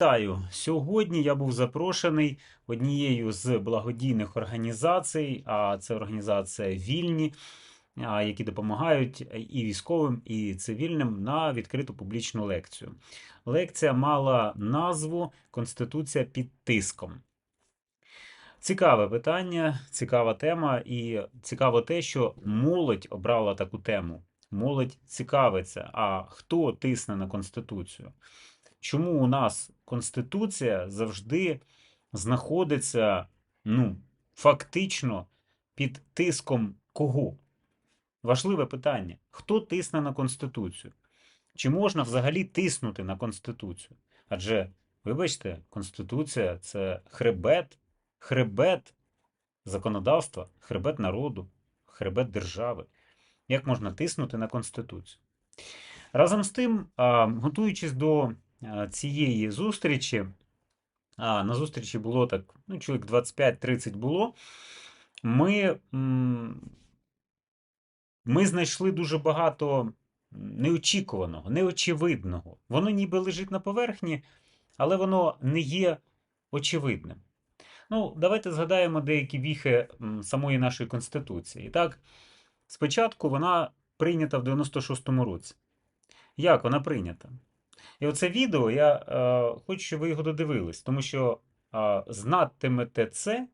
Вітаю! Сьогодні я був запрошений однією з благодійних організацій, а це організація Вільні, які допомагають і військовим, і цивільним на відкриту публічну лекцію. Лекція мала назву Конституція під тиском. Цікаве питання, цікава тема, і цікаво те, що молодь обрала таку тему. Молодь цікавиться, а хто тисне на Конституцію? Чому у нас Конституція завжди знаходиться, ну, фактично під тиском кого? Важливе питання. Хто тисне на Конституцію? Чи можна взагалі тиснути на Конституцію? Адже, вибачте, Конституція це хребет, хребет законодавства, хребет народу, хребет держави. Як можна тиснути на Конституцію? Разом з тим, готуючись до цієї зустрічі, а на зустрічі було так, ну, чоловік 25-30 було, ми, ми знайшли дуже багато неочікуваного, неочевидного. Воно ніби лежить на поверхні, але воно не є очевидним. Ну, давайте згадаємо деякі віхи самої нашої Конституції. І так, спочатку вона прийнята в 96-му році. Як вона прийнята? І оце відео я е, хочу, щоб ви його додивились, тому що е, знатимете це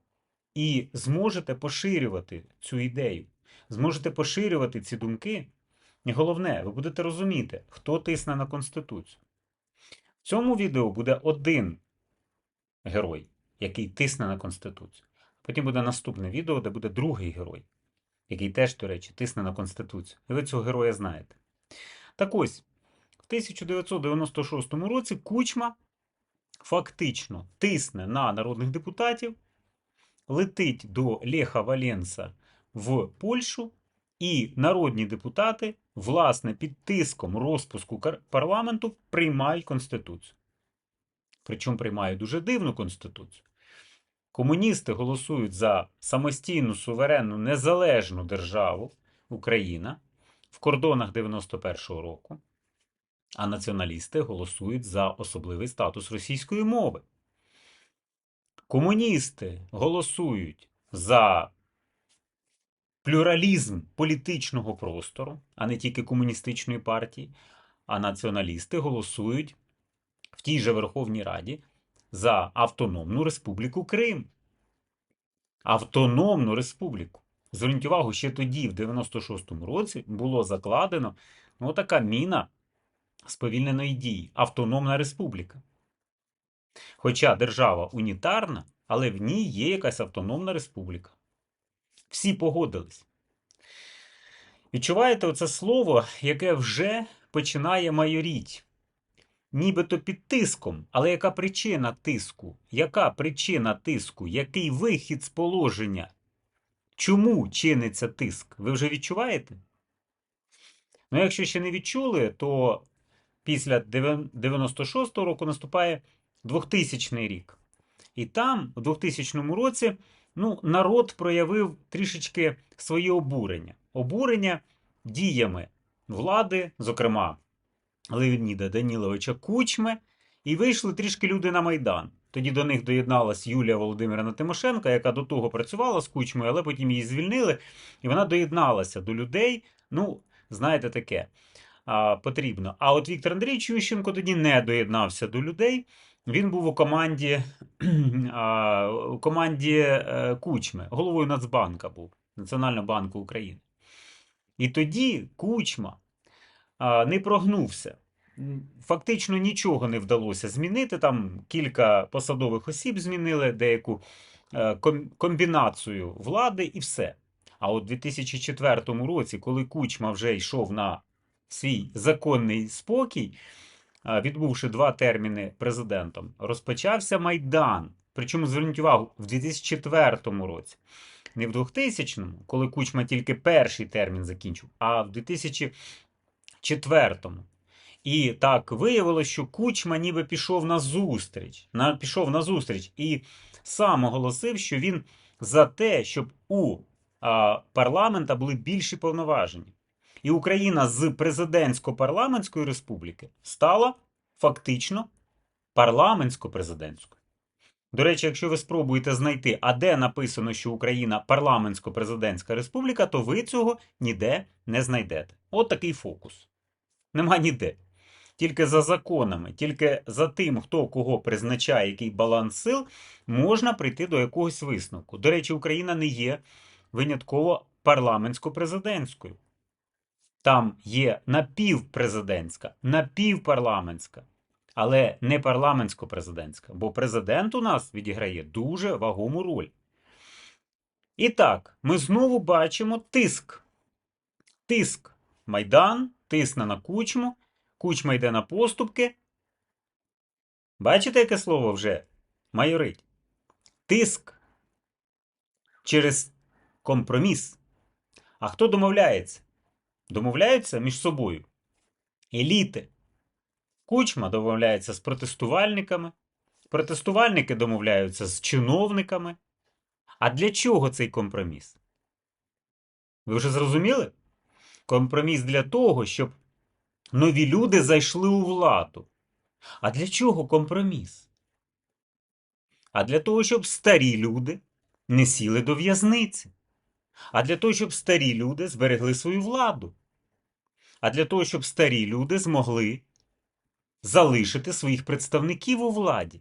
і зможете поширювати цю ідею, зможете поширювати ці думки. І головне, ви будете розуміти, хто тисне на Конституцію. В цьому відео буде один герой, який тисне на Конституцію. Потім буде наступне відео, де буде другий герой, який теж, до речі, тисне на Конституцію. І ви цього героя знаєте. Так ось, в 1996 році Кучма фактично тисне на народних депутатів, летить до Леха Валенса в Польщу, і народні депутати, власне, під тиском розпуску парламенту приймають Конституцію. Причому приймають дуже дивну Конституцію. Комуністи голосують за самостійну, суверенну, незалежну державу Україна в кордонах 91-го року, а націоналісти голосують за особливий статус російської мови. Комуністи голосують за плюралізм політичного простору, а не тільки комуністичної партії, а націоналісти голосують в тій же Верховній Раді за Автономну Республіку Крим. Автономну Республіку. Зверніть увагу, ще тоді, в 96-му році, було закладено ну, така міна сповільненої дії Автономна Республіка. Хоча держава унітарна, але в ній є якась автономна республіка. Всі погодились. Відчуваєте оце слово, яке вже починає майоріть? Нібито під тиском, але яка причина тиску? Яка причина тиску? Який вихід з положення? Чому чиниться тиск? Ви вже відчуваєте? Ну, якщо ще не відчули, то після 96-го року наступає 2000 рік. І там, у 2000 році, ну, народ проявив трішечки своє обурення. Обурення діями влади, зокрема Леоніда Даніловича Кучми, і вийшли трішки люди на Майдан. Тоді до них доєдналась Юлія Володимирівна Тимошенко, яка до того працювала з Кучмою, але потім її звільнили, і вона доєдналася до людей. Ну, знаєте, таке а, потрібно. А от Віктор Андрійович Ющенко тоді не доєднався до людей. Він був у команді, а, у команді е, Кучми, головою Нацбанка був, Національного банку України. І тоді Кучма а, не прогнувся. Фактично нічого не вдалося змінити. Там кілька посадових осіб змінили деяку е, комбінацію влади і все. А от у 2004 році, коли Кучма вже йшов на свій законний спокій, відбувши два терміни президентом, розпочався Майдан. Причому зверніть увагу, в 2004 році. Не в 2000-му, коли Кучма тільки перший термін закінчив, а в 2004-му. І так виявилося, що Кучма ніби пішов на зустріч, на, пішов на зустріч і сам оголосив, що він за те, щоб у а, парламента були більші повноваження. І Україна з президентсько-парламентської республіки стала фактично парламентсько-президентською. До речі, якщо ви спробуєте знайти, а де написано, що Україна парламентсько-президентська республіка, то ви цього ніде не знайдете. От такий фокус. Нема ніде. Тільки за законами, тільки за тим, хто кого призначає, який баланс сил, можна прийти до якогось висновку. До речі, Україна не є винятково парламентсько-президентською. Там є напівпрезидентська, напівпарламентська, але не парламентсько-президентська, бо президент у нас відіграє дуже вагому роль. І так, ми знову бачимо тиск. Тиск. Майдан тисне на кучму, кучма йде на поступки. Бачите, яке слово вже майорить? Тиск через компроміс. А хто домовляється? Домовляються між собою. Еліти. Кучма домовляється з протестувальниками. Протестувальники домовляються з чиновниками. А для чого цей компроміс? Ви вже зрозуміли? Компроміс для того, щоб нові люди зайшли у владу. А для чого компроміс? А для того, щоб старі люди не сіли до в'язниці. А для того, щоб старі люди зберегли свою владу. А для того, щоб старі люди змогли залишити своїх представників у владі.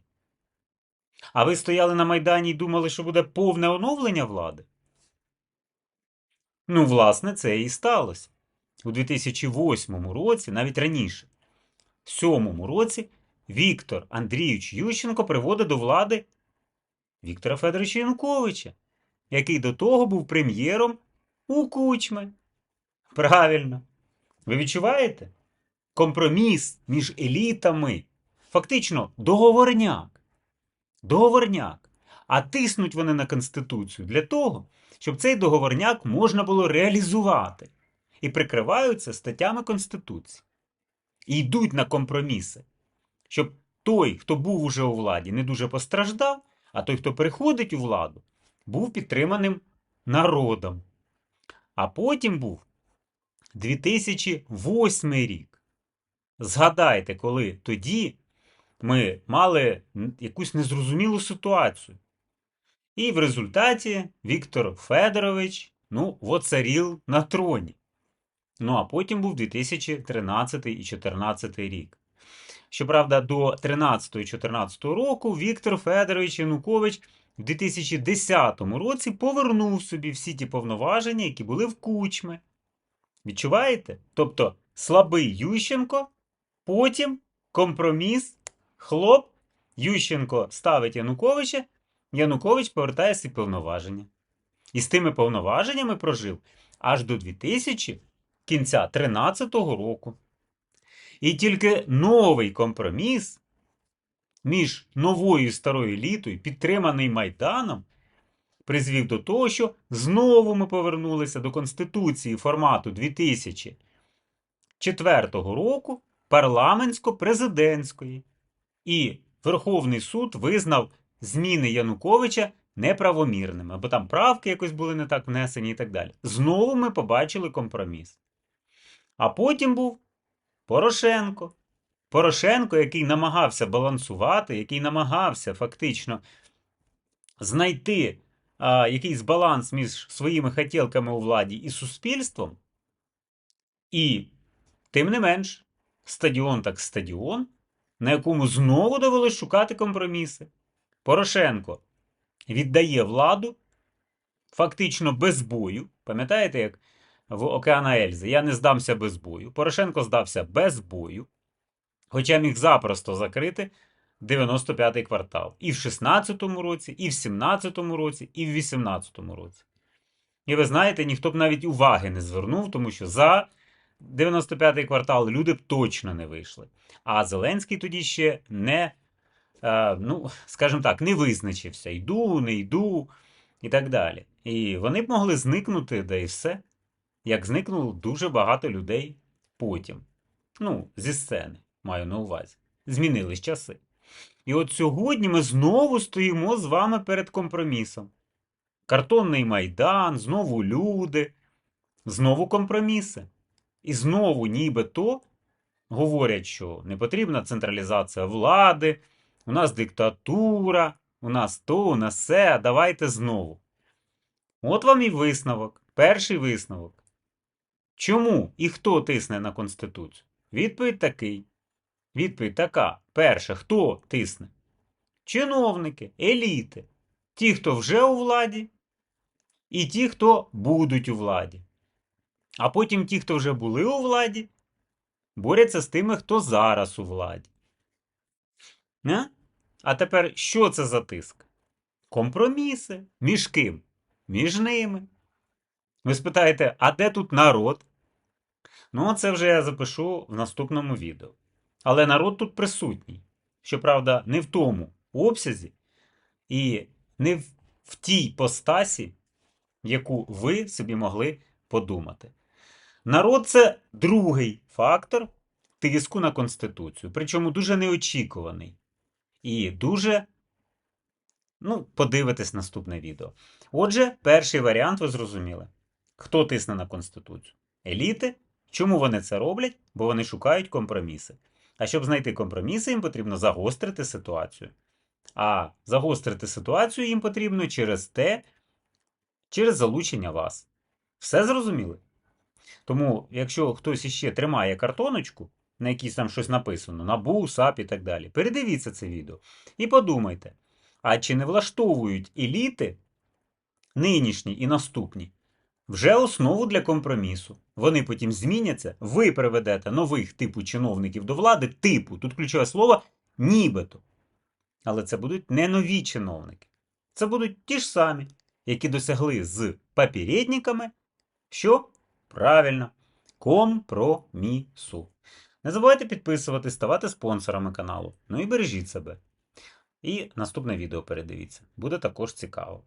А ви стояли на Майдані і думали, що буде повне оновлення влади? Ну, власне, це і сталося. У 2008 році, навіть раніше, в 2007 році, Віктор Андрійович Ющенко приводить до влади Віктора Федоровича Януковича, який до того був прем'єром у Кучми. Правильно. Ви відчуваєте? Компроміс між елітами. Фактично, договорняк. Договорняк. А тиснуть вони на Конституцію для того, щоб цей договорняк можна було реалізувати. І прикриваються статтями Конституції. І йдуть на компроміси. Щоб той, хто був уже у владі, не дуже постраждав, а той, хто приходить у владу, був підтриманим народом. А потім був 2008 рік. Згадайте, коли тоді ми мали якусь незрозумілу ситуацію. І в результаті Віктор Федорович ну, воцарів на троні. Ну, а потім був 2013 і 2014 рік. Щоправда, до 13-14 року Віктор Федорович Янукович в 2010 році повернув собі всі ті повноваження, які були в кучми. Відчуваєте? Тобто слабий Ющенко, потім компроміс, хлоп, Ющенко ставить Януковича, Янукович повертає свої повноваження. І з тими повноваженнями прожив аж до 2000 кінця 13 року. І тільки новий компроміс між новою і старою елітою, підтриманий Майданом, призвів до того, що знову ми повернулися до Конституції формату 2004 року парламентсько-президентської. І Верховний суд визнав зміни Януковича неправомірними, або там правки якось були не так внесені і так далі. Знову ми побачили компроміс. А потім був Порошенко. Порошенко, який намагався балансувати, який намагався фактично знайти а, якийсь баланс між своїми хотілками у владі і суспільством. І, тим не менш, стадіон так стадіон, на якому знову довелось шукати компроміси. Порошенко віддає владу фактично без бою. Пам'ятаєте, як в Океана Ельзи. Я не здамся без бою. Порошенко здався без бою, хоча міг запросто закрити 95-й квартал. І в 16-му році, і в 17-му році, і в 18-му році. І ви знаєте, ніхто б навіть уваги не звернув, тому що за 95-й квартал люди б точно не вийшли. А Зеленський тоді ще не, е, ну, скажімо так, не визначився. Йду, не йду і так далі. І вони б могли зникнути, да і все як зникнуло дуже багато людей потім. Ну, зі сцени, маю на увазі. Змінились часи. І от сьогодні ми знову стоїмо з вами перед компромісом. Картонний майдан, знову люди, знову компроміси. І знову, нібито, говорять, що не потрібна централізація влади, У нас диктатура, у нас то, у нас все, давайте знову. От вам і висновок. Перший висновок. Чому і хто тисне на Конституцію? Відповідь такий. Відповідь така. Перше, хто тисне? Чиновники, еліти. Ті, хто вже у владі, і ті, хто будуть у владі. А потім ті, хто вже були у владі, борються з тими, хто зараз у владі. Не? А тепер що це за тиск? Компроміси. Між ким? Між ними. Ви спитаєте, а де тут народ? Ну, це вже я запишу в наступному відео. Але народ тут присутній. Щоправда, не в тому обсязі і не в, тій постасі, яку ви собі могли подумати. Народ це другий фактор тиску на Конституцію, причому дуже неочікуваний. І дуже, ну, подивитись наступне відео. Отже, перший варіант ви зрозуміли. Хто тисне на Конституцію? Еліти. Чому вони це роблять? Бо вони шукають компроміси. А щоб знайти компроміси, їм потрібно загострити ситуацію. А загострити ситуацію їм потрібно через те, через залучення вас. Все зрозуміли? Тому, якщо хтось іще тримає картоночку, на якій там щось написано, НАБУ, САП і так далі, передивіться це відео і подумайте, а чи не влаштовують еліти нинішні і наступні вже основу для компромісу? Вони потім зміняться, ви приведете нових типу чиновників до влади, типу, тут ключове слово нібито. Але це будуть не нові чиновники. Це будуть ті ж самі, які досягли з попередниками, що правильно, компромісу. Не забувайте підписуватись, ставати спонсорами каналу. Ну і бережіть себе. І наступне відео передивіться. Буде також цікаво.